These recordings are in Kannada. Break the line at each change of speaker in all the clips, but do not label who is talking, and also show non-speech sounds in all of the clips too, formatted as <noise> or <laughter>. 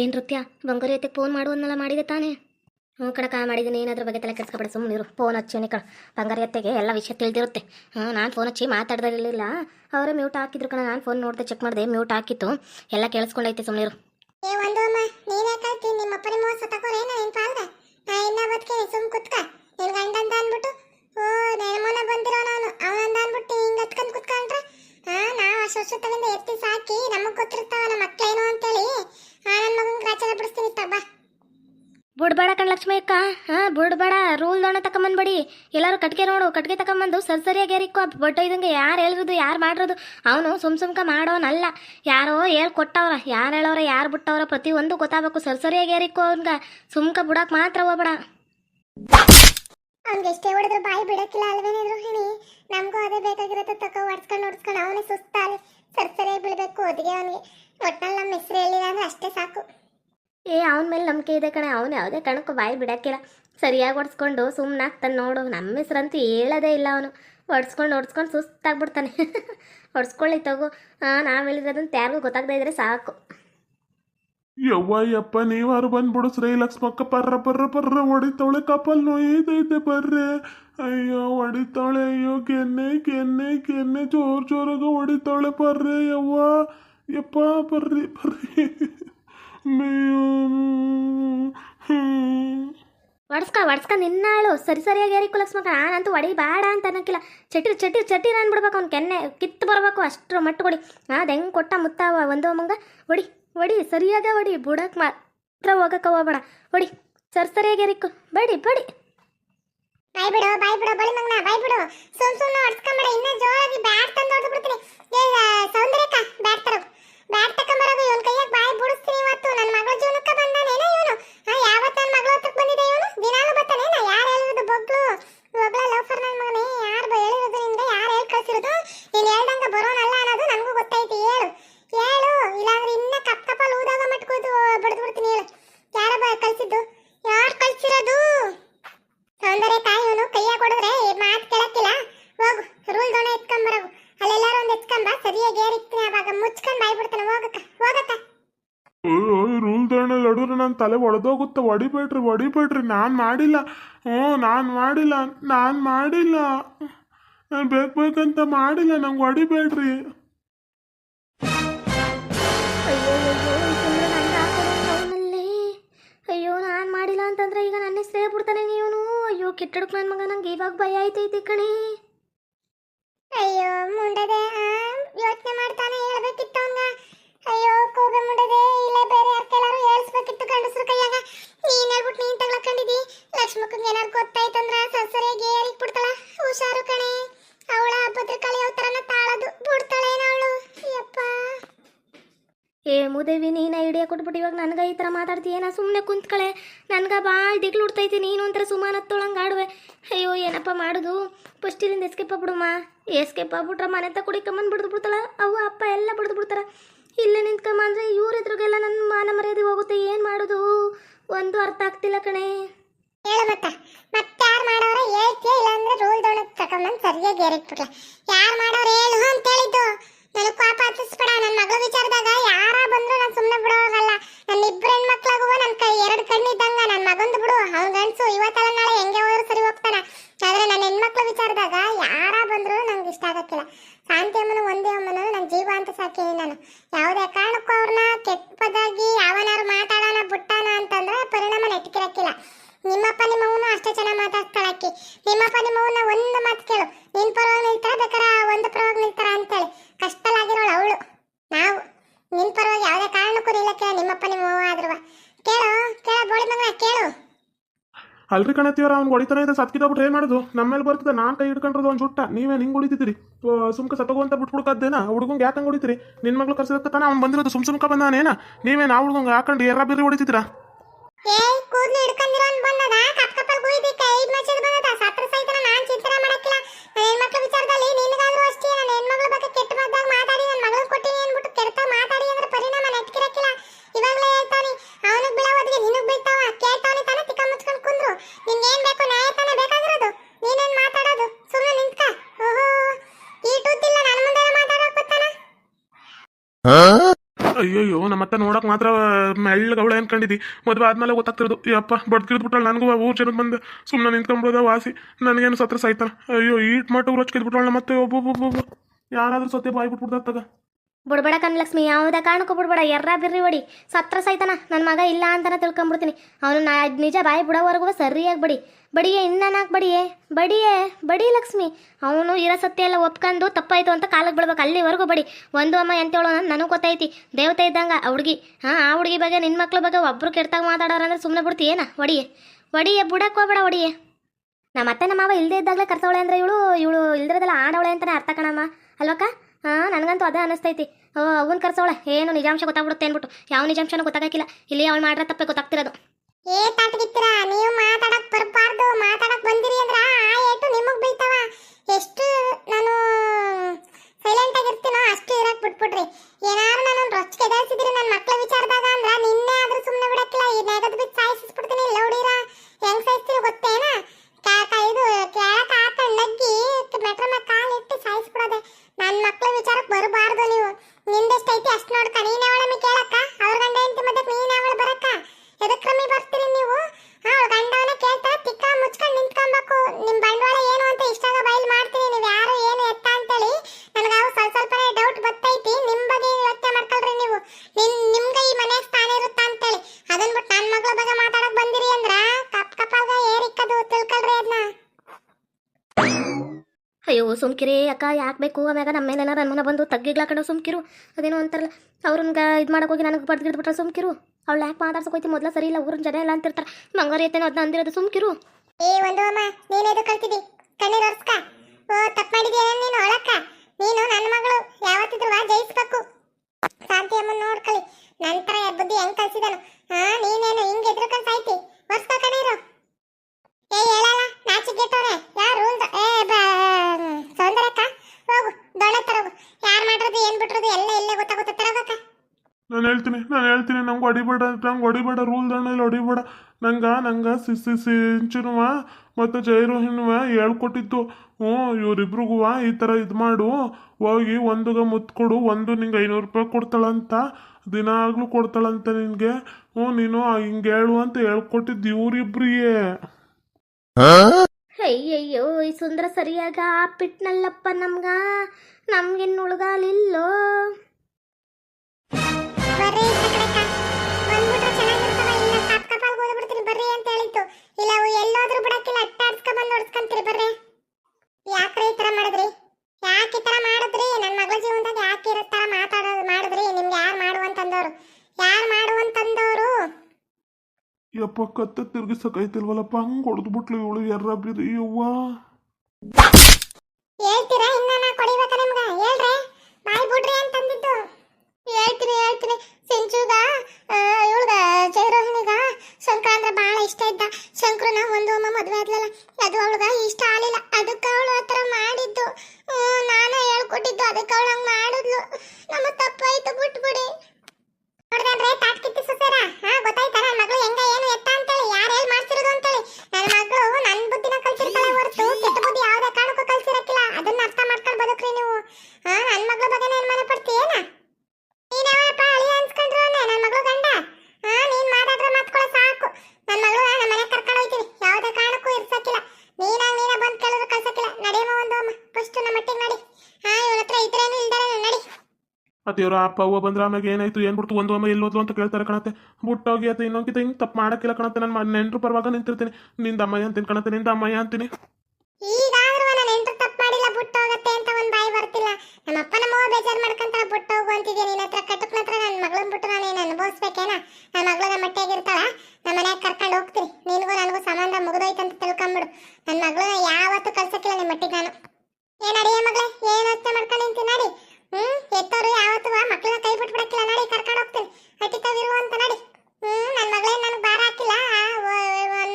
ಏನ್ ನೃತ್ಯ ಬಂಗಾರಿ ಫೋನ್ ಮಾಡುವನ್ನೆಲ್ಲ ಮಾಡಿದೆ ತಾನೇ. ಹ್ಞೂ ಕಣಕ ಮಾಡಿದ್ದೀನಿ ಏನಾದ್ರ ಬಗ್ಗೆ ತಲೆ ಕೆಡ್ಸ್ಕೊಬೇಡ ಸುಮ್ಮನಿರು ಫೋನ್ ಹಚ್ಚಿ ಕಣ. ಬಂಗಾರಿಯತ್ತೆಗೆ ಎಲ್ಲಾ ಎಲ್ಲ ವಿಷಯ ತಿಳಿದಿರುತ್ತೆ. ಹಾಂ ನಾನು ಫೋನ್ ಹಚ್ಚಿ ಮಾತಾಡ್ದಿರಲಿಲ್ಲ ಅವರೇ ಮ್ಯೂಟ್ ಹಾಕಿದ್ರು ಕಣ. ನಾನು ಫೋನ್ ನೋಡಿದೆ ಚೆಕ್ ಮಾಡಿದೆ ಮ್ಯೂಟ್ ಹಾಕಿತ್ತು. ಎಲ್ಲ ಕೇಳಿಸ್ಕೊಂಡೈತೆ ಸುಮ್ಮನಿರು
ಏ ಒಂದು ಅಮ್ಮ ನೀನ್ ಯಾಕಾಯ್ತಿ ನಿಮ್ಮ ಅಪ್ಪ ನಿಮ್ಮ ಸತ್ತಕೋರೆ ನಿನ್ ಪಾಲ್ಗ ನಾ ಇನ್ನ ಬದುಕೆ ಸುಮ್ ಕುತ್ಕ ನಿನ್ ಗಂಡ ಅಂತ ಅನ್ಬಿಟ್ಟು ಓ ನೆನಮೋನ ಬಂದಿರೋ ನಾನು ಅವನಂದ ಅನ್ಬಿಟ್ಟು ಹಿಂಗ್ ಹತ್ಕೊಂಡ್ ಕುತ್ಕೊಂಡ್ರೆ ಹಾ ನಾವು ಅಷ್ಟು ವರ್ಷದಿಂದ ಎತ್ತಿ ಸಾಕಿ ನಮಗ್ ಗೊತ್ತಿರ್ತಾವ ನಮ್ಮ ಮಕ್ಳೇನು ಅಂತೇಳಿ ಆ ನನ್ನ ಮಗನ್ ಗ್ರಾಚಾರ ಬಿಡಿಸ್ತೀನಿ ತಬ್ಬ
ಬುಡ್ಬೇಡ ಕಣ್ ಲಕ್ಷ್ಮಿ ಅಕ್ಕ ಹಾಂ ಬುಡ್ಬೇಡ ರೂಲ್ ದೋಣ ತಕೊಂಬಂದ್ಬೇಡಿ ಎಲ್ಲರೂ ಕಟ್ಗೆ ನೋಡು ಕಟ್ಗೆ ತಗೊಂಬಂದು ಸರಿ ಸರಿಯಾಗಿ ಏರಿಕೋ. ಬೊಟ್ಟ ಇದಂಗೆ ಯಾರು ಹೇಳಿರೋದು ಯಾರು ಮಾಡಿರೋದು? ಅವನು ಸುಮ್ ಸುಮ್ಕ ಮಾಡೋನಲ್ಲ. ಯಾರೋ ಹೇಳಿ ಕೊಟ್ಟವ್ರ ಯಾರು ಹೇಳೋರ ಯಾರು ಬಿಟ್ಟವ್ರ ಪ್ರತಿಯೊಂದು ಗೊತ್ತಾಗಬೇಕು. ಸರಿ ಸರಿಯಾಗಿ ಏರಿಕೋ ಅವ್ನ್ಗ. ಸುಮ್ಕ ಬಿಡಕ್ ಮಾತ್ರ ಹೋಗ್ಬೇಡ.
ಅವ್ನ್ಗೆ ಎಷ್ಟೇ ಹೊಡೆದ್ರು ಬಾಯಿ ಬಿಡಕ್ಕಿಲ್ಲ ಅಲ್ವೇನಿದ್ರು ಹೇಳಿ. ನಮಗೂ ಅದೇ ಬೇಕಾಗಿರುತ್ತೆ ತಕ್ಕ ಹೊಡ್ಸ್ಕೊಂಡು ಹೊಡ್ಸ್ಕೊಂಡು ಅವನೇ ಸುಸ್ತಾಲಿ. ಸರಿ ಸರಿಯಾಗಿ ಬಿಡಬೇಕು ಒದಿಗೆ ಅವನಿಗೆ. ಒಟ್ನಲ್ಲಿ ನಮ್ಮ ಹೆಸರು ಹೇಳಿಲ್ಲ ಅಂದ್ರೆ ಅಷ್ಟೇ ಸಾಕು.
ಏ ಅವನ ಮೇಲೆ ನಂಬಿಕೆ ಇದೆ ಕಣೆ. ಅವನು ಯಾವುದೇ ಕಣಕ್ಕೂ ಬಾಯಿ ಬಿಡಕ್ಕಿಲ್ಲ. ಸರಿಯಾಗಿ ಹೊಡ್ಸ್ಕೊಂಡು ಸುಮ್ಮನಾಗ್ತಾನೆ ನೋಡು. ನಮ್ಮ ಹೆಸ್ರಂತೂ ಹೇಳೋದೇ ಇಲ್ಲ ಅವನು. ಹೊಡ್ಸ್ಕೊಂಡು ಹೊಡ್ಸ್ಕೊಂಡು ಸುಸ್ತಾಗ್ಬಿಡ್ತಾನೆ. <laughs> ಹೊಡ್ಸ್ಕೊಳ್ಳಿ ತಗೋ. ನಾವು ಹೇಳಿದ್ರದಂತ ಯಾರಿಗೂ ಗೊತ್ತಾಗದೇ ಇದ್ರೆ ಸಾಕು.
ಯವ್ವ, ಯಪ್ಪ, ನೀವಾರು ಬಂದ್ಬಿಡು. ಶ್ರೀ ಲಕ್ಷ್ಮಕ್ಕ ಪರ್ರ ಪರ್ರ ಪರ್ರ. ಹೊಡಿತಾವಳೆ, ಕಪಲ್ ನೋಯ್ದೈತೆ ಬರ್ರೆ ಅಯ್ಯೋ, ಹೊಡಿತಾವಳೆ. ಅಯ್ಯೋ, ಕೆನ್ನೆ ಕೆನ್ನೆ ಕೆನ್ನೆ. ಜೋರ್ ಜೋರಾಗ ಹೊಡಿತಾವಳೆ ಬರ್ರೆ ಯವ್ವ. ಯಪ್ಪ ಬರ್ರಿ ಬರ್ರಿ ಮೇಯೋ <laughs> ಹ್ಮ್.
ಹೊಡ್ಸ್ಕ ಒಡ್ಸ್ಕ ನಿನ್ನಾಳು. ಸರಿ, ಸರಿಯಾಗಿ ಏರಿ ಲಕ್ಷ್ಮಕ್ಕ ನಾನಂತೂ ಒಡಿ ಬೇಡ ಅಂತ ಅನ್ನಕ್ಕಿಲ್ಲ. ಚಟಿರ್ ಚಟಿರ್ ಚಟಿರ್ ಅನ್ಬಿಡ್ಬೇಕು ಅವ್ನು ಕೆನ್ನೆ. ಕಿತ್ತು ಬರಬೇಕು ಅಷ್ಟರ ಮಟ್ಟು ಕೊಡಿ ಅದು ಹೆಂಗೆ ಕೊಟ್ಟ ಮುತ್ತಾವ ಒಂದು ಮಂಗ? ಒಡಿ ಒಡಿ ಸರಿಯಾಗ ಒಡಿ. ಬುಡಕ್ಕೆ ಮಾತ್ರ ಹೋಗಕ್ಕೆ ಹೋಗ್ಬೇಡ. ಒಡಿ, ಸರಿ, ಸರಿಯಾಗಿ ಏರಿಕು ಬಡಿ ಬಡಿ.
ಬಾಯ್ ಬಿಡು ಬಾಯ್ ಬಿಡು, ಬಳಿ ಮಗನ, ಬಾಯ್ ಬಿಡು. ಸುಮ್ ಸುಮ್ಮನೆ ಹೊಡ್ಸ್ಕೊಂಬೇಡ ಇನ್ನೂ ಜೋರಾಗಿ ಬ್ಯಾಟ್ ತಂದು ಹೊಡೆದು ಬಿಡ್ತೀನಿ ಸೌಂದರ್ಯಕ್ಕ, ಬ್ಯಾಟ್ ತರೋ ಬ್ಯಾಟ್ ತಕೊಂಬರೋದು ಇವನ್ ಕೈಯಾಗ ಬಾಯ್ ಬಿಡಿಸ್ತೀನಿ ಇವತ್ತು. ನನ್ನ ಮಗಳ ಜೀವನಕ್ಕೆ ಬಂದಾನೇನೋ ಇವನು. ಹಾ ಯಾವತ್ತು ನನ್ನ ಮಗಳ ಹತ್ರಕ್ಕೆ ಬಂದಿದೆ ಇವನು ದಿನಾಲು ಬರ್ತಾನೇನ ಯಾರು ಹೇಳಿರೋದು ಬೊಗ್ಳು ಬೊಗ್ಳ ಲೋಫರ್ ನನ್ನ ಮಗನೇ ಯಾರು ಹೇಳಿರೋದು ನಿಮ್ಗೆ ಯಾರು ಹೇಳಿ ಕಳ್ಸಿರೋದು ನೀನು ಹೇಳ್ದಂಗ ಬರೋನಲ್ಲ ಅನ್ನೋದು ನನಗೂ ಗೊತ್ತೈತಿ ಹೇಳು ಹೇಳು ಇಲ್ಲಾಂದ್ರೆ ಇನ್ನ ಕಪ್ ಕಪ್ಪಲ್ಲಿ ಊದಾಗ ಮಟ್ಕೋದು ಬಡ್ದು ಬಿಡ್ತೀನಿ ಹೇಳು ಯಾರ ಬ ಕಳ್ಸಿದ್ದು ಯಾರು ಕಳ್ಸಿರೋದು ಸೌಂದರ್ಯ ತಾಯಿಯವನು ಕೈಯಾಗ ಕೊಡಿದ್ರೆ ಮಾತು ಕೇಳಕ್ಕಿಲ್ಲ ಹೋಗು ರೂಲ್ ದೋಣ ಎತ್ಕೊಂಬರಗು ಅಲ್ಲೆಲ್ಲಾರು ಒಂದು ಎತ್ಕೊಂಬ ಸರಿಯಾಗಿ ಏರಿಕ್ತೀನಿ ಅವಾಗ ಮುಚ್ಕೊಂಡ್ ಬಾಯ್ ಬಿಡ್ತಾನೆ ಹೋಗಕ್ಕ ಹೋಗಕ್ಕ
ಅಯ್ಯೋ ರೂಲ್ ದಂಡ ಲಡೂರು ನನ್ನ ತಲೆ ಒಡೆದೋಗುತ್ತೆ ಹೊಡಿಬೇಡ್ರಿ ಹೊಡಿಬೇಡ್ರಿ. ನಾನು ಮಾಡಿಲ್ಲ. ಹ್ಞೂ ನಾನು ಮಾಡಿಲ್ಲ ನಾನು ಮಾಡಿಲ್ಲ. ನಾನು ಬೇಕು ಬೇಕಂತ ಮಾಡಿಲ್ಲ ನಂಗೆ ಹೊಡಿಬೇಡ್ರಿ.
ಅಯ್ಯೋ ನಾನು ಮಾಡಿಲ್ಲ ಅಂತಂದ್ರೆ ಈಗ ನನ್ನ ಹೆಸರೇ ಬಿಡ್ತಾನೆ ನೀವನು ಅಯ್ಯೋ ಕೆಟ್ಟಡಕ್ ನನ್ನ ಮಗ ನಂಗೆ ಇವಾಗ ಭಯ ಆಯ್ತೈತಿ ಕಣೇ.
ಅಯ್ಯೋ ಮುಂಡದೆ ಯೋಚನೆ ಮಾಡ್ತಾನೆ ಹೇಳ್ಬೇಕಿತ್ತು ಅವಂಗ ಅಯ್ಯೋ, ಕೋಪ ಮುಂಡದೆ. ಇಲ್ಲ ಬೇರೆ ಯಾರ್ಕೆಲ್ಲಾರು ಹೇಳ್ಸ್ಬೇಕಿತ್ತು ಗಂಡಸ್ರ ಕೈಯಾಗ. ನೀನ್ ಹೇಳ್ಬಿಟ್ಟು ನೀನ್ ತಗ್ಲಕೊಂಡಿದಿ. ಲಕ್ಷ್ಮಕ್ಕಂಗೆ ಏನಾರು ಗೊತ್ತಾಯ್ತಂದ್ರ ಸರಿಯಾಗಿ ಏರಿಕ್ ಬಿಡ್ತಾಳ. ಹುಷಾರು ಕಣೆ. ಅವಳ ಭದ್ರಕಾಳಿ ಅವತಾರನ ತಾಳದು ಬಿಡ್ತಾಳೇನ ಅವಳು. ಯಪ್ಪ.
ಏ ಮುದೇವಿ, ನೀನ ಐಡಿಯಾ ಕೊಟ್ಬಿಟ್ಟು ಇವಾಗ ನನಗೆ ಈ ಥರ ಏನ ಸುಮ್ಮನೆ ಕುಂತ್ಕಳೆ ನನಗೆ ಭಾಳ ದಿಗ್ಲು ಉಡ್ತೈತಿ ನೀನು ಒಂಥರ ಸುಮಾನ ಹತ್ತೊಳಂಗೆ ಆಡುವೆ. ಅಯ್ಯೋ, ಏನಪ್ಪ ಮಾಡುದು? ಫಸ್ಟ್ ಇಲ್ಲಿಂದ ಎಸ್ಕೇಪ್ ಆಗ್ಬಿಡುಮ್ಮ ಎಸ್ಕೇಪ್ ಆಗ್ಬಿಟ್ರ ಮನೆ ತ ಕುಡಿಕೊಂಬಂದು ಬಿಡ್ದು ಬಿಡ್ತಾಳ. ಅವ್ವ, ಅಪ್ಪ ಎಲ್ಲ ಬಿಡ್ದು ಬಿಡ್ತಾರ. ಇಲ್ಲೇ ನಿಂತ್ಕೊಂಬಂದ್ರೆ ಇವ್ರ ಎದುರಿಗೆಲ್ಲ ನನ್ನ ಮಾನ ಮರ್ಯಾದೆ ಹೋಗುತ್ತೆ. ಏನು ಮಾಡೋದು? ಒಂದು ಅರ್ಥ ಆಗ್ತಿಲ್ಲ ಕಣೆ.
ಹೇಳು ಮತ್ತ ಯಾರು ಮಾಡೋರ ಹೇಳ್ತೀಯ ಇಲ್ಲಾಂದ್ರೆ ರೂಲ್ ದೊಣ ತಕೊಂಬಂದ್ ಸರಿಯಾಗಿ ಏರಿಟ್ಬಿಟ್ಲ. ಯಾರು ಮಾಡೋರು ಹೇಳು ಅಂತ ಹೇಳಿದ್ದು. ನನಗೆ ಪಾಪ ನನ್ನ ಮಗಳ ವಿಚಾರದಾಗ ಯಾರ ಬಂದ್ರು ನಾನು ಸುಮ್ಮನೆ ಬಿಡೋರಲ್ಲ ನನ್ನ ಇಬ್ಬರು ಹೆಣ್ಮಕ್ಳಾಗುವ ನನ್ನ ಕೈ ಎರಡು ಕಣ್ಣಿದ್ದಂಗ ನನ್ನ ಮಗಂದು ಬಿಡು. ಅವ್ನ ಗಂಡಸು ಇವತ್ತಲ್ಲ ನಾಳೆ ಹೆಂಗೆ ಹೋದ್ರು ಸರಿ ಹೋಗ್ತಾನ. ಹೆಣ್ಮಕ್ಳ ವಿಚಾರದಾಗ ಯಾರ ಬಂದ್ರು ನಂಗೆ ಇಷ್ಟ ಆಗಕ್ಕಿಲ್ಲ. ಶಾಂತಿ ಅಮ್ಮನ ಒಂದೇ ಅಮ್ಮನ ನನ್ನ ಜೀವ ಅಂತ ಸಾಕೇನಿ ನಾನು. ಯಾವುದೇ ಕಾರಣಕ್ಕೂ ಅವ್ರನ್ನ ಕೆಟ್ಟದಾಗಿ ಯಾವನಾರು ಮಾತಾಡೋಣ ಬಿಟ್ಟಾನ ಅಂತಂದ್ರೆ ಪರಿಣಾಮ ನೆಟ್ಕಿರಕ್ಕಿಲ್ಲ ನಿಮ್ಮಪ್ಪ ನಿಮ್ಮವನು ಅಷ್ಟೇ ಚೆನ್ನಾಗಿ ಮಾತಾಡ್ತಾಳಕ್ಕಿ. ನಿಮ್ಮಪ್ಪ ನಿಮ್ಮವನ್ನ ಒಂದು ಮಾತು ಕೇಳು. ನಿನ್ ಪರವಾಗಿ ನಿಲ್ತಾರ, ಬೇಕಾರ ಒಂದು ಪರವಾಗಿ ನಿಲ್ತಾರ ಅಂತೇಳಿ ಕಷ್ಟಲಾಗಿರೋಳು ಅವಳು ನಾವು ನಿನ್ ಪರವಾಗಿ ಯಾವುದೇ ಕಾರಣಕ್ಕೂ ನಿಲ್ಲಕ್ಕೆ ನಿಮ್ಮಪ್ಪ ನಿಮ್ಮವ್ವ ಆದ್ರುವ ಕೇಳು ಕೇಳ ಬೋಳಿ ಮಗನ ಕೇಳು
ಅಲ್ರಿ ಕಣತಿಯವ್ರ, ಅವ್ನು ಹೊಡಿತಾನೆ ಇದೆ ಸತ್ಕಿದೋಗ್ಬಿಟ್ರೆ ಏನು ಮಾಡೋದು? ನಮ್ಮ ಮೇಲೆ ಬರ್ತದೆ, ನಾನ್ ಕೈ ಹಿಡ್ಕೊಂಡ್ರದು ಒಂದು ಸುಟ್ಟ. ನೀವೇ ಹಿಂಗೆ ಹೊಡಿತಿದ್ದೀರಿ. ಸುಮ್ಕ ಸತ್ತಗೋ ಅಂತ ಬಿಟ್ಬಿಡ್ಕದ್ದೇನ ಹುಡುಗಂಗೆ ಯಾಕಂಗ್ ಹಂಗೆ ಹೊಡಿತೀರಿ? ನಿನ್ನ ಮಗಳು ಕರ್ಸಿದಕ್ಕೆ ತಾನೆ, ಅವ್ನು ಬಂದಿರೋದು ಸುಮ್ ಸುಮ್ಕ ಬಂದಾನೇನ? ನೀವೇ ನಾವು ಹುಡುಗಂಗೆ ಹಾಕೊಂಡು ಎರ ಬಿರ್ರಿ ಹೊಡಿತಿದ್ದೀರಾ
ಏ ಕೂದ್ಲು ಹಿಡ್ಕೊಂಡಿರೋನ್ ಬಂದದ ಕಪ್ ಕಪ್ಪಲ್ ಗುಯ್ದಿ ಕೈ ಮಚ್ಚದ ಬಂದದ ಸತ್ರ ಸಹಿತನ ನಾನ್ ಚಿಂತನ ಮಾಡಕ್ಕಿಲ್ಲ ನನ್ನ ಹೆಣ್ಮಕ್ಳ ವಿಚಾರದಲ್ಲಿ ನಿನಗಾದ್ರೂ ಅಷ್ಟೇ ನನ್ನ ಹೆಣ್ಮಕ್ಳ ಬಗ್ಗೆ ಕೆಟ್ಟ ಮಾತಾಗ ಮಾತಾಡಿ ನನ್ನ ಮಗಳನ್ನ ಕೊಟ್ಟಿನಿ ಅಂದ್ಬಿಟ್ಟು ಕೆಟ್ಟ ಮಾತಾಡಿ ಅಂದ್ರೆ ಪರಿಣಾಮ ನೆಟ್ಕಿರಕ್ಕಿಲ್ಲ ಇವಾಗ್ಲೇ ಹೇಳ್ತಾನೆ ಅವನಿಗೆ ಬೀಳೋದಿಗೆ ನಿನಗ್ ಬೀಳ್ತಾವ ಕೇಳ್ತಾನೆ ತಾನೆ ತಿಕ್ಕ ಮುಚ್ಕೊಂಡು ಕುಂದ್ರು ನಿನ್ಗೇನ್ ಬೇಕು ನ್ಯಾಯ ತಾನೇ ಬೇಕಾಗಿರೋದು ನೀನೇನ್ ಮಾತಾಡೋದು ಸುಮ್ಮನೆ ನಿಂತ್ಕ ಓಹೋ ಈ ಟೂತಿಲ್ಲ ನನ್ನ ಮುಂದೆ ಮಾತಾಡೋಕ್ ಬರ್ತಾನ
ಅಯ್ಯಯ್ಯೋ ನಮ್ಮತ್ತ ನೋಡಕ್ ಮಾತ್ರ ಮೆಳ್ಳ ಗೌಡ ಅನ್ಕೊಂಡಿದ್ದಿ. ಮದುವೆ ಆದ್ಮೇಲೆ ಗೊತ್ತಾಗ್ತಿರೋದು. ಯಪ್ಪ ಬಡ್ಕಿಡ್ಬಿಟ್ಟಳು ನನಗೂ ಊರ್ ಜನ ಬಂದು ಸುಮ್ಮನೆ ನಿಂತ್ಕೊಂಡ್ಬಿಡೋದ ವಾಸಿ. ನನಗೇನು ಸತ್ರ ಸಾಯ್ತಾನ. ಅಯ್ಯೋ, ಈಟ್ ಮಟ್ಟು ರೊಚ್ಕಿದ್ಬಿಟ್ಟಳ ಮತ್ತೆ ಒಬ್ಬೊಬ್ಬೊಬ್ಬ ಯಾರಾದ್ರೂ ಸತ್ಯ ಬಾಯ್ ಬಿಟ್ಬಿಡ್ದಾಗ
ಬಿಡ್ಬೇಡ ಕನ್ಲಕ್ಷ್ಮಿ, ಯಾವುದೇ ಕಾರಣಕ್ಕೂ ಬಿಡ್ಬೇಡ. ಎರ್ರ ಬಿರ್ರಿ ಹೊಡಿ. ಸತ್ರ ಸೈತಾನ ನನ್ನ ಮಗ ಇಲ್ಲ ಅಂತಾನೆ ತಿಳ್ಕೊಂಬಿಡ್ತೀನಿ. ಅವನು ನಾ ನಿಜ ಬಾಯಿ ಬಿಡೋವರೆಗೂ ಸರಿಯಾಗಿ ಬಡಿ. ಬಡಿಯೇ ಇನ್ನಾಕ್ ಬಡಿಯೇ. ಬಡಿಯೇ, ಬಡಿ ಲಕ್ಷ್ಮಿ. ಅವನು ಇರೋ ಸತ್ಯ ಎಲ್ಲ ಒಪ್ಕೊಂಡು ತಪ್ಪಾಯ್ತು ಅಂತ ಕಾಲಕ್ಕೆ ಬಿಡ್ಬೇಕು ಅಲ್ಲಿವರೆಗೂ ಬಡಿ. ಒಂದು ಅಮ್ಮ ಎಂತೇಳೋ ನನಗೆ ಗೊತ್ತೈತಿ. ದೇವತೆ ಇದ್ದಂಗ ಆ ಹುಡುಗಿ. ಹಾಂ, ಆ ಹುಡುಗಿ ಬಗ್ಗೆ ನಿನ್ನ ಮಕ್ಳ ಬಗ್ಗೆ ಒಬ್ರು ಕೆಟ್ಟಾಗ ಮಾತಾಡೋರಂದ್ರೆ ಸುಮ್ಮನೆ ಬಿಡ್ತೀಯೇನ ಒಡಿಯೇ ಒಡಿಯೇ ಬುಡಕ್ಕೆ ಹೋಗ್ಬೇಡ ಒಡಿಯೇ ನಮ್ಮ ಅತ್ತೆ, ನಮ್ಮ ಮಾವ ಇಲ್ಲದೆ ಇದ್ದಾಗಲೇ ಕರ್ಸವಳೆ ಅಂದ್ರೆ ಇವಳು ಇವಳು ಇಲ್ದಿರೋದೆಲ್ಲ ಆಡವಳೆ ಅಂತಲೇ ಅರ್ಥ ಕಣಮ್ಮ. ಅಲ್ವಕ್ಕ? ಹಾಂ, ನನಗಂತೂ ಅದೇ ಅನಿಸ್ತೈತಿ. ಓ, ಅವನ್ ಕರ್ಸವಳೆ. ಏನು ನಿಜಾಂಶ ಗೊತ್ತಾಗ್ಬಿಡುತ್ತೆ ಅಂದ್ಬಿಟ್ಟು. ಯಾವ ನಿಜಾಂಶನೂ ಗೊತ್ತಾಗಕ್ಕಿಲ್ಲ ಇಲ್ಲಿ ಅವಳು ಮಾಡ್ರೆ ತಪ್ಪೆ ಗೊತ್ತಾಗ್ತಿರೋದು.
ಏ ತಾಟ್ಗಿತ್ತೀರ ನೀವು ಮಾತಾಡಕ್ ಬರಬಾರ್ದು, ಮಾತಾಡಕ್ ಬಂದಿರಿ ಅಂದ್ರ ಆ ಏಟು ನಿಮಗ್ ಬೀಳ್ತಾವ. ಎಷ್ಟು ನಾನು ಸೈಲೆಂಟ್ ಆಗಿರ್ತೀನೋ
ಅಯ್ಯೋ, ಸುಮ್ಕಿರಿ ಅಕ್ಕ, ಯಾಕೆ ಬೇಕು? ಆಮ್ಯಾಗ ನಮ್ಮ ಮೇಲೆ ಏನಾರ ಅನುಮಾನ ಬಂದು ತಗ್ಗಿಗ್ಲಾಕೊಂಡು ಸುಮ್ಕಿರು. ಅದೇನೋ ಅಂತಾರಲ್ಲ ಅವ್ರನ್ಗ ಇದು ಮಾಡೋಕೋಗಿ ನನಗೆ ಬಡ್ದಿಡ್ಬಿಟ್ರೆ ಸುಮ್ಕಿರು. ಅವಳು ಯಾಕೆ ಮಾತಾಡ್ಸೋಕೋಯ್ತಿ ಮೊದಲ ಸರಿ ಇಲ್ಲ, ಊರಿನ ಜನ ಎಲ್ಲ ಅಂತಿರ್ತಾರೆ. ಮಂಗಾರಿ ಐತೇನೋ ಅದನ್ನ ಅಂದಿರೋದು ಸುಮ್ಕಿರು.
ಏ, ಒಂದು ಅಮ್ಮ ನೀನೇದು ಕಲ್ತಿದ್ದಿ ಕಣ್ಣೀರ್ ಒರ್ಸ್ಕ. ಓ, ತಪ್ಪು ಮಾಡಿದ್ಯಾ ನೀನು? ಒಳಕ್ಕ. ನೀನು ನನ್ನ ಮಗಳು, ಯಾವತ್ತಿದ್ರು ಜಯಿಸ್ಬೇಕು. ಶಾಂತಿ ಅಮ್ಮ ನೋಡ್ಕಳಿ. ನಂತರ ಬುದ್ಧಿ ಹೆಂಗ್ ಕಲ್ಸಿದನು? ಹಾ, ನೀನೇನು ಹಿಂಗೆ ಎದ್ರಕಂತ ಸಾಯ್ತಿ ಒರ್ಸ್ಕ ಕಣ್ಣೀರು ಏ ಹೇಳಲ್ಲ ನಾಚಿಗೆಟ್ಟವ್ರೆ ಯಾರು ಏ ಬ- ಸೌಂದರ್ಯಕ್ಕ ಹೋಗು ದೊಡ್ಡ ತರೋಗು ಯಾರು ಮಾಡಿರೋದು ಏನ್ ಬಿಟ್ರದು ಎಲ್ಲ ಇಲ್ಲೇ ಗೊತ್ತಾಗುತ್ತೆ ತರೋಗಕ್ಕ
ನಾನು ಹೇಳ್ತೀನಿ ನಾನು ಹೇಳ್ತೀನಿ ನಂಗೆ ಹೊಡಿಬೇಡ ನಂಗೆ ಹೊಡಿಬೇಡ, ರೂಲ್ ದಂಡಲ್ಲಿ ಹೊಡಿಬೇಡ. ನಂಗೆ ನಂಗೆ ಸಿಸಿ ಸಿಂಚುನುವ ಮತ್ತು ಜೈರೋಹಿನ್ವ ಹೇಳ್ಕೊಟ್ಟಿತ್ತು. ಹ್ಞೂ ಇವರಿಬ್ರಿಗೂ ಈ ಥರ ಇದು ಮಾಡು. ಹೋಗಿ ಒಂದುಗ ಮುತ್ಕೊಡು ಒಂದು ನಿಂಗೆ ಐನೂರು ರೂಪಾಯಿ ಕೊಡ್ತಾಳಂತ. ದಿನಾಗ್ಲೂ ಕೊಡ್ತಾಳಂತ ನಿನಗೆ. ಹ್ಞೂ, ನೀನು ಹಿಂಗೆ ಹೇಳು ಅಂತ ಹೇಳ್ಕೊಟ್ಟಿದ್ದು ಇವರಿಬ್ರಿಗೆ
ಅಯ್ಯಯ್ಯೋ, ಈ ಸುಂದರ ಸರಿಯಾಗ ಪಿಟ್ನಲ್ಲಪ್ಪ ನಮ್ಗ. ನಮ್ಗೇನು ಉಳ್ಗಾಲಿಲ್ಲೋ.
ಕತ್ತ ತಿರ್ಗಿಸಕೈತಿಲ್ವಲ್ಲಪ್ಪ ಹಂಗೆ ಹೊಡೆದ್ಬಿಟ್ಲು ಇವಳು ಎರ್ರ ಯವ್ವ.
ಹೇಳ್ತೀರಾ? ಇನ್ನ ನಾ ಕೊಡಿಬೇಕ ನಿಮ್ಗ? ಹೇಳ್ರಿ. ಬಾಯ್ ಬಿಡ್ರಿ ಅಂತಂದಿದ್ದು. ಹೇಳ್ತೀನಿ ಹೇಳ್ತೀನಿ. ಸಿಂಚುಗ ಇವಳ್ಗ, ಜಯರೋಹಿಣಿಗ ಶಂಕರ ಅಂದ್ರೆ ಬಹಳ ಇಷ್ಟ ಇದ್ದ. ಶಂಕರನ ಒಂದು ಅಮ್ಮ ಮದುವೆ ಆದ್ಲಲ್ಲ, ಅದು ಅವಳಗ ಇಷ್ಟ ಆಗಲಿಲ್ಲ. ಅದಕ್ಕೆ ಅವಳು ಆ ಮಾಡಿದ್ದು. ನಾನೇ ಹೇಳ್ಕೊಟ್ಟಿದ್ದು. ಅದಕ್ಕೆ ಅವಳು ಹಂಗೆ ಮಾಡಿದ್ಲು. ನಮ್ಮ ತಪ್ಪಾಯ್ತು ಬಿಟ್ಬಿಡಿ ನೋಡ್ದನ್ರೆ ತಾಟ್ ಕಿತ್ತಿ ಸುಸೇರ ಹಾ ಗೊತ್ತಾಯ್ತಾ ನನ್ನ ಮಗಳು ಹೆಂಗ ಏನು ಎತ್ತ ಅಂತೇಳಿ ಯಾರು ಹೇಳಿ ಮಾಡ್ತಿರೋದು ಅಂತೇಳಿ ನನ್ನ ಮಗಳು ನನ್ನ ಬುದ್ಧಿನ ಕಲ್ಸಿರ್ತಾಳೆ ಹೊರತು ಕೆಟ್ಟ ಬುದ್ಧಿ ಯಾವುದೇ ಕಾರಣಕ್ಕೂ ಕಲ್ಸಿರಕ್ಕಿಲ್ಲ ಅದನ್ನ ಅರ್ಥ ಮಾಡ್ಕೊಂಡು ಬದುಕ್ರಿ ನೀವು ಹಾ ನನ್ನ ಮಗಳ ಬಗ್ಗೆ ಏನ್ ಮನೆ ಪಡ್ತೀಯೇನ ನೀನೇವಪ್ಪ ಅಳಿ ಅನ್ಸ್ಕೊಂಡ್ರು ನನ್ನ ಮಗಳು ಗಂಡ ಹಾ ನೀನ್ ಮಾತಾಡ್ರೆ ಮಾತ್ಕೊಳ ಸಾಕು ನನ್ನ ಮಗಳು ನಮ್ಮ ಮನೆ ಕರ್ಕೊಂಡು ಹೋಯ್ತೀನಿ ಯಾವುದೇ ಕಾರಣಕ್ಕೂ ಇರ್ಸಕ್ಕಿಲ್ಲ ನೀನಾಗ ನೀನ ಬಂದ್ ಕೇಳಿದ್ರು ಕಳ್ಸಕ್ಕಿಲ್ಲ ನಡೆಯಮ್ಮ ಒಂದು ಅಮ್ಮ ಫಸ್ಟ್ ನಮ್ಮ ಮಟ್ಟಿಗೆ ನಡಿ ಹಾ ಇವಳ ಹತ್ರ ಇದ್ರೇನು ಇಲ್ದಾರೆ ನಡಿ
ಅದೇವ್ರ ಅಪ್ಪ ಅವ್ವ ಬಂದ್ರೆ ಆಮೇಲೆ ಏನಾಯ್ತು? ಏನ್ ಬಿಡ್ತು? ಒಂದು ಅಮ್ಮ ಎಲ್ಲೋದ್ಲು ಅಂತ ಕೇಳ್ತಾರೆ ಕಣತ್ತೆ. ಬುಟ್ಟೋಗಿ ಆತ ಇನ್ನೊಂದು ಹಿಂಗೆ ತಪ್ಪು ಮಾಡಕ್ಕಿಲ್ಲ ಕಣತ್ತೆ. ನನ್ನ ನೆಂಟ್ರು ಪರವಾಗ ನಿಂತಿರ್ತೀನಿ. ನಿಂದ ಅಮ್ಮಯ್ಯ ಅಂತೀನಿ ಕಣತ್ತೆ, ನಿಂದ ಅಮ್ಮಯ್ಯ ಅಂತೀನಿ.
ಈಗಾದ್ರೂ ನನ್ನ ಎಂಟ್ರು ತಪ್ಪು ಮಾಡಿಲ್ಲ, ಬುಟ್ಟು ಹೋಗತ್ತೆ ಅಂತ ಒಂದ್ ಬಾಯಿ ಬರ್ತಿಲ್ಲ. ನಮ್ಮ ಅಪ್ಪ ನಮ್ಮ ಅವ್ವ ಬೇಜಾರ್ ಮಾಡ್ಕೊಂತಾರ ಬುಟ್ಟು ಹೋಗು ಅಂತಿದ್ಯಾ? ನಿನ್ನ ಹತ್ರ ಕಟ್ಟಕ್ ಹತ್ರ ನನ್ನ ಮಗಳನ್ನ ಬಿಟ್ಟು ನಾನು ಏನು ಅನುಭವಿಸ್ಬೇಕೇನ? ನನ್ನ ಮಗಳು ನಮ್ಮ ಮಟ್ಟಿಯಾಗಿರ್ತಾಳ ನಮ್ಮ ಮನ್ಯಾಗ ಕರ್ಕೊಂಡು ಹೋಗ್ತೀನಿ ನಿನಗೂ ನನಗೂ ಸಂಬಂಧ ಮುಗಿದೋಯ್ತು ಅಂತ ತಿಳ್ಕೊಂಬಿಡು. ನನ್ನ ಮಗಳನ್ನ ಯಾವತ್ತೂ ಕಳ್ಸಕ್ಕಿಲ್ಲ ನಿಮ್ಮ ಮಟ್ಟಿಗೆ ನಾನು. ಏನ್ ಅಡಿಯ ಮಗಳೇ, ಏನ್ ಯೋಚನೆ ಮಾಡ್ಕೊಂಡು ನಿಂತಿ? ನಡಿ. ಹ್ಮ್ ಎತ್ತೋರು ಯಾವತ್ತೂ ಮಕ್ಕಳನ್ನ ಕೈ ಬಿಟ್ಬಿಡಕ್ಕಿಲ್ಲ ನಡಿ ಕರ್ಕೊಂಡು ಹೋಗ್ತೀನಿ. ಅಟಿತವಿರು ಅಂತ ನಡಿ. ಹ್ಮ್ ನನ್ನ ಮಗಳೇ ನನಗೆ ಭಾರ ಹಾಕಿಲ್ಲ.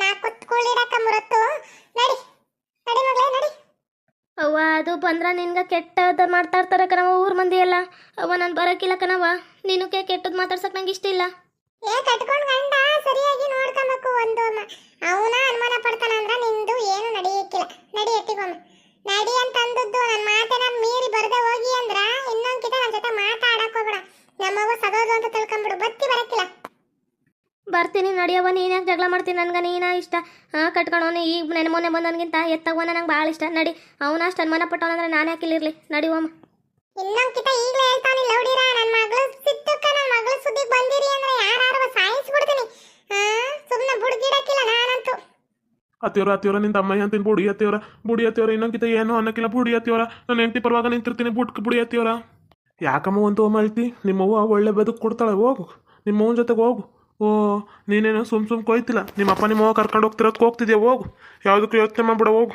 ನಾಲ್ಕು ಕೂಳಿಡಕ್ಕ ಮುರತ್ತು. ನಡಿ ನಡಿ ಮಗಳೇ ನಡಿ.
ಅವ್ವ ಅದು ಬಂದ್ರ ನಿನ್ಗ ಕೆಟ್ಟದ ಮಾಡ್ತಾ ಇರ್ತಾರ ಕಣವ ಊರ್ ಮಂದಿ ಎಲ್ಲ. ಅವ್ವ ನಾನು ಬರಕಿಲ್ಲ ಕಣವ ನೀನು ಕೇ ಕೆಟ್ಟದ್ ಮಾತಾಡ್ಸಕ್ ನಂಗೆ ಇಷ್ಟ ಇಲ್ಲ.
ಏ ಕಟ್ಕೊಂಡು ಗಂಡ ಸರಿಯಾಗಿ ನೋಡ್ಕೊಬೇಕು ಒಂದು ಅವನ ಅನುಮಾನ ಪಡ್ತಾನ ಅಂದ್ರ ನಿಂದು ಏನು ನಡೆಯಕ್ಕಿಲ್ಲ ನಡಿ ಎತ್ತಿಗೊಮ್ಮ ನಡಿ ಅಂತ ಅಂದದ್ದು ನನ್ನ ಮಾತನ್ನ ಮೀರಿ ಬರ್ದೆ ಹೋಗಿ ಅಂದ್ರ ಇನ್ನೊಂದ್ ಕಿತ ನನ್ನ ಜೊತೆ ಮಾತಾಡಕ್ ಹೋಗ್ಬೇಡ ನಮ್ಮವ್ವ ಸದೋದು ಅಂತ ತಿಳ್ಕೊಂಬಿಡು ಬತ್ತಿ ಬರಕ್ಕಿಲ್ಲ
ಬರ್ತೀನಿ ನಡಿಯವ್ವ ನೀನು ಯಾಕೆ ಜಗಳ ಮಾಡ್ತೀನಿ ನನ್ಗೆ ನೀನ ಇಷ್ಟ. ಹಾಂ ಕಟ್ಕೊಳೋನು ಈಗ ನೆನೆ ಮೊನ್ನೆ ಬಂದವನಿಗಿಂತ ಎತ್ತಗೋನ ನಂಗೆ ಭಾಳ ಇಷ್ಟ. ನಡಿ ಅವನ ಅಷ್ಟು ಅನುಮಾನ ಪಟ್ಟವನಂದ್ರೆ ನಾನು ಯಾಕೆ ಇಲ್ಲಿರಲಿ? ನಡಿ
ಓಮ್ ಕಿತ ಈಗಲೇ ಹೇಳ್ತಾನೆ ಲೌಡಿರ ನನ್ನ ಮಗಳು ಸಿದ್ದಕ್ಕ ನನ್ನ ಮಗಳು ಸುದ್ದಿ ಬಂದಿರಿ ಅಂದ್ರೆ ಯಾರು ಸಾಯಿಸ್ಬಿಡ್ತೀನಿ ಸುಮ್ಮನೆ ಬುಡ್ಗಿಡಕ್ಕಿಲ್ಲ ನಾನಂತೂ.
ಅತ್ತಿಯವರ ಅತ್ತಿಯವರ ನಿಂದ ಅಮ್ಮ ಅಂತೀನಿ ಬುಡಿ ಅತ್ತಿಯವರ ಬುಡಿ ಅತ್ತಿಯವರ ಇನ್ನೊಂಕಿತ ಏನು ಅನ್ನಕ್ಕಿಲ್ಲ ಬುಡಿ ಅತ್ತಿಯವರ ನನ್ನ ಹೆಂಡತಿ ಪರವಾಗ ನಿಂತಿರ್ತೀನಿ ಬುಟ್ ಬುಡಿ ಅತ್ತಿಯವರ ಯಾಕಮ್ಮ ಒಂದು ಅಮ್ಮ ಅಳ್ತಿ ನಿಮ್ಮವ್ವ ಒಳ್ಳೆ ಬದುಕು ಕೊಡ್ತಾಳೆ ಹೋಗು. ನಿಮ್ಮವ್ವನ ಜೊತೆಗೆ ಹೋಗು. ಓ, ನೀನೇನೋ ಸುಮ್ ಸುಮ್ ಕೊಯ್ತಿಲ್ಲ. ನಿಮ್ಮ oğ ಕರ್ಕೊಂಡು ಹೋಗ್ತಿರೋದಕ್ಕೆ ಹೋಗ್ತಿದ್ಯಾ? ಹೋಗು. ಯಾವುದಕ್ಕೂ ಯೋಚನೆ ಮಾಡ್ಬಿಡ, ಹೋಗು.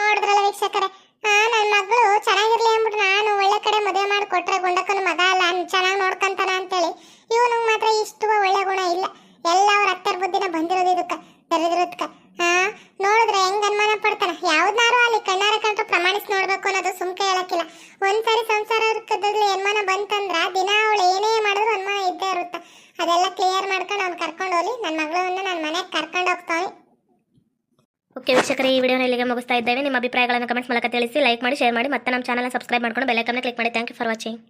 ನೋಡಿದ್ರಲ್ಲ ವೀಕ್ಷಕರೇ. ಆ ನನ್ನ ಮಗಳು ಚೆನ್ನಾಗಿರ್ಲಿ ಅಂದ್ಬಿಟ್ಟು ನಾನು ಒಳ್ಳೆ ಕಡೆ ಮದುವೆ ಮಾಡಿ ಕೊಟ್ರೆ ಗುಂಡಕ್ಕನ ಮಗ ಅಲ್ಲ ಚೆನ್ನಾಗಿ ನೋಡ್ಕೊಂತಾನ ಅಂತೇಳಿ. ಇವನಿಗೆ ಮಾತ್ರ ಇಷ್ಟು ಒಳ್ಳೆ ಗುಣ ಇಲ್ಲ. ಎಲ್ಲ ಅವ್ರ ಅತ್ತರ ಬುದ್ಧಿನ ಬಂದಿರೋದು ಇದಕ್ಕೆ, ದರಿದ್ರದ್ಕ. ಹಾ, ನೋಡಿದ್ರೆ ಹೆಂಗ್ ಅನುಮಾನ ಪಡ್ತಾನ ಯಾವ್ದಾರು ಅಲ್ಲಿ ಕಣ್ಣಾರ ಕಂಡ್ರೆ ಪ್ರಮಾಣಿಸಿ ನೋಡ್ಬೇಕು ಅನ್ನೋದು ಸುಮ್ಕೆ ಹೇಳಕ್ಕಿಲ್ಲ. ಒಂದ್ಸರಿ ಕದ್ದಲ್ಲಿ ಅನುಮಾನ ಬಂತಂದ್ರ ದಿನ ಅವಳು ಏನೇ ಮಾಡಿದ್ರು ಅನುಮಾನ ಇದ್ದೇ ಇರುತ್ತೆ. ಅದೆಲ್ಲ ಕ್ಲಿಯರ್ ಮಾಡ್ಕೊಂಡು ಅವ್ನು ಕರ್ಕೊಂಡು ಹೋಗ್ಲಿ. ನನ್ನ ಮಗಳನ್ನ ನನ್ನ ಮನೆಗೆ ಕರ್ಕೊಂಡು ಹೋಗ್ತಾನೆ
ಓಕೆ ವೀಕ್ಷಕರೇ, ಈ ವಿಡಿಯೋನ ಇಲ್ಲಿಗೆ ಮುಗಿಸ್ತಾ ಇದ್ದೇವೆ. ನಿಮ್ಮ ಅಭಿಪ್ರಾಯಗಳನ್ನು ಕಮೆಂಟ್ಸ್ ಮೂಲಕ ತಿಳಿಸಿ, ಲೈಕ್ ಮಾಡಿ, ಶೇರ್ ಮಾಡಿ, ಮತ್ತೆ ನಮ್ಮ ಚಾನಲ್ನ ಸಬ್ಸ್ಕ್ರೈಬ್ ಮಾಡ್ಕೊಂಡು ಬೆಲ್ಲೈಕನ್ನ ಕ್ಲಿಕ್ ಮಾಡಿ. Thank you for watching.